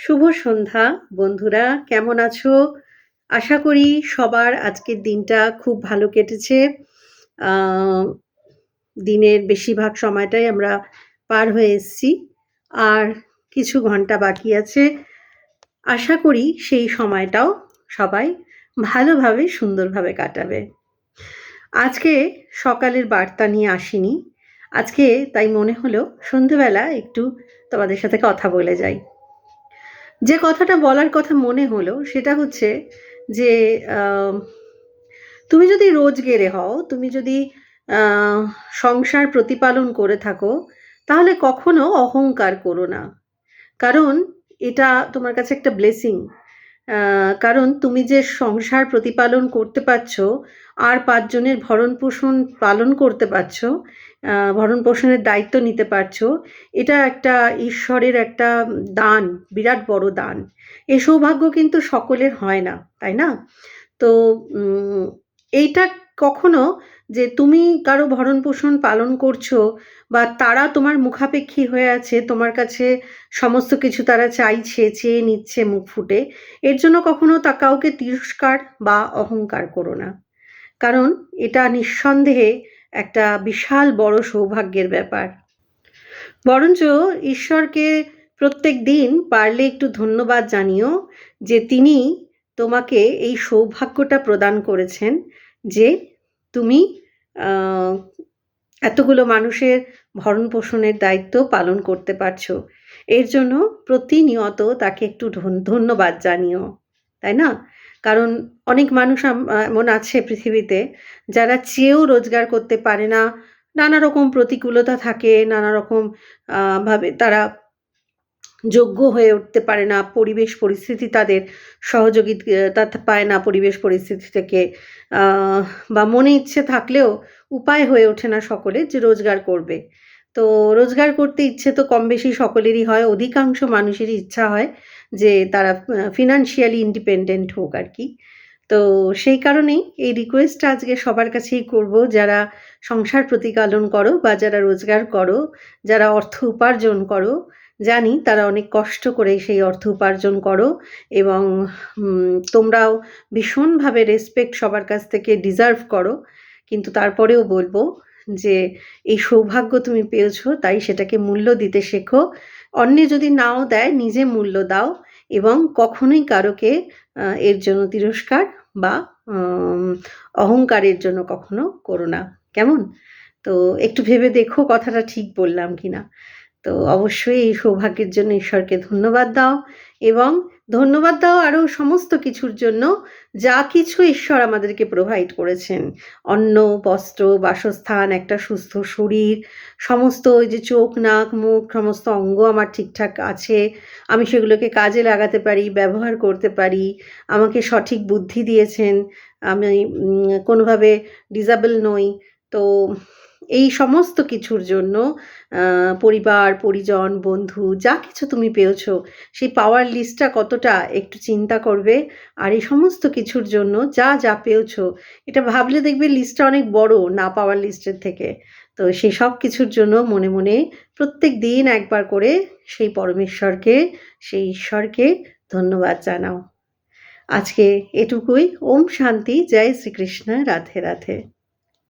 শুভ সন্ধ্যা, বন্ধুরা, কেমন আছো? আশা করি সবার আজকের দিনটা খুব ভালো কেটেছে। দিনের বেশিরভাগ সময়টাই আমরা পার হয়ে এসেছি, আর কিছু ঘণ্টা বাকি আছে। আশা করি সেই সময়টাও সবাই ভালোভাবে, সুন্দরভাবে কাটাবে। আজকে সকালের বার্তা নিয়ে আসিনি। আজকে তাই মনে হলো সন্ধেবেলা একটু তোমাদের সাথে কথা বলে যাই। যে কথাটা বলার কথা মনে হলো সেটা হচ্ছে যে তুমি যদি রোজগেরে হও, তুমি যদি সংসার প্রতিপালন করে থাকো, তাহলে কখনো অহংকার করো না। কারণ এটা তোমার কাছে একটা ব্লেসিং কারণ তুমি যে সংসার প্রতিপালন করতে পারছ, আর পাঁচজনের ভরণ পোষণ পালন করতে পারছ ভরণ পোষণের দায়িত্ব নিতে পারছ, এটা একটা ঈশ্বরের একটা দান, বিরাট বড় দান। এ সৌভাগ্য কিন্তু সকলের হয় না, তাই না? তো এইটা কখনো যে তুমি কারও ভরণ পোষণ পালন করছ বা তারা তোমার মুখাপেক্ষী হয়ে আছে, তোমার কাছে সমস্ত কিছু তারা চাইছে, চেয়ে নিচ্ছে, মুখ ফুটে, এর জন্য কখনো তা কাউকে তিরস্কার বা অহংকার করো না। কারণ এটা নিঃসন্দেহে একটা বিশাল বড় সৌভাগ্যের ব্যাপার। বরঞ্চ ঈশ্বরকে প্রত্যেক দিন পারলে একটু ধন্যবাদ জানিও যে তিনি তোমাকে এই সৌভাগ্যটা প্রদান করেছেন। যে তুমি এতগুলো মানুষের ভরণ পোষণের দায়িত্ব পালন করতে পারছ। এর জন্য প্রতিনিয়ত তাকে একটু ধন- ধন্যবাদ জানিও, তাই না? কারণ অনেক মানুষ এমন আছে পৃথিবীতে যারা চেয়েও রোজগার করতে পারে না। নানা রকম প্রতিকূলতা থাকে, নানা রকম ভাবে তারা যোগ্য হয়ে উঠতে পারে না, পরিবেশ পরিস্থিতি তাদের সহযোগিতা পায় না পরিবেশ পরিস্থিতি থেকে বা মনে ইচ্ছে থাকলেও উপায় হয়ে ওঠে না সকলে যে রোজগার করবে। তো রোজগার করতে ইচ্ছে তো কম বেশি সকলেরই হয়, অধিকাংশ মানুষেরই ইচ্ছা হয় যে তারা ফিনান্সিয়ালি ইন্ডিপেন্ডেন্ট হোক আর কি। তো সেই কারণেই এই রিকোয়েস্ট আজকে সবার কাছেই করব, যারা সংসার প্রতিপালন করো বা যারা রোজগার করো, যারা অর্থ উপার্জন করো জানি তারা অনেক কষ্ট করে সেই অর্থ উপার্জন করো এবং তোমরাও ভীষণভাবে রেসপেক্ট সবার কাছ থেকে ডিজার্ভ করো। কিন্তু তারপরেও বলব যে, এই সৌভাগ্য তুমি পেয়েছ, তাই সেটাকে মূল্য দিতে শেখো। অন্যে যদি নাও দেয়, নিজে মূল্য দাও এবং কখনোই কারোকে এর জন্য তিরস্কার বা অহংকারের জন্য কখনো করো না। কেমন? তো একটু ভেবে দেখো কথাটা ঠিক বললাম কিনা। তো অবশ্যই এই সৌভাগ্যের জন্য ঈশ্বরকে ধন্যবাদ দাও এবং ধন্যবাদ দাও আরও সমস্ত কিছুর জন্য। যা কিছু ঈশ্বর আমাদেরকে প্রোভাইড করেছেন। অন্ন, বস্ত্র, বাসস্থান, একটা সুস্থ শরীর, সমস্ত ওই যে চোখ, নাক, মুখ, সমস্ত অঙ্গ আমার ঠিকঠাক আছে। আমি সেগুলোকে কাজে লাগাতে পারি, ব্যবহার করতে পারি। আমাকে সঠিক বুদ্ধি দিয়েছেন। আমি কোনোভাবে ডিজাবেল নই। তো এই সমস্ত কিছুর জন্য পরিবার, পরিজন, বন্ধু, যা কিছু তুমি পেয়েছ, সেই পাওয়ার লিস্টটা কতটা একটু চিন্তা করবে। আর এই সমস্ত কিছুর জন্য যা যা পেয়েছ, এটা ভাবলে দেখবে লিস্টটা অনেক বড় না পাওয়ার লিস্টের থেকে। তো সেই সব কিছুর জন্য মনে মনে প্রত্যেক দিন একবার করে সেই পরমেশ্বরকে, সেই ঈশ্বরকে ধন্যবাদ জানাও। আজকে এটুকুই। ওম শান্তি। জয় শ্রীকৃষ্ণ। রাধে রাধে।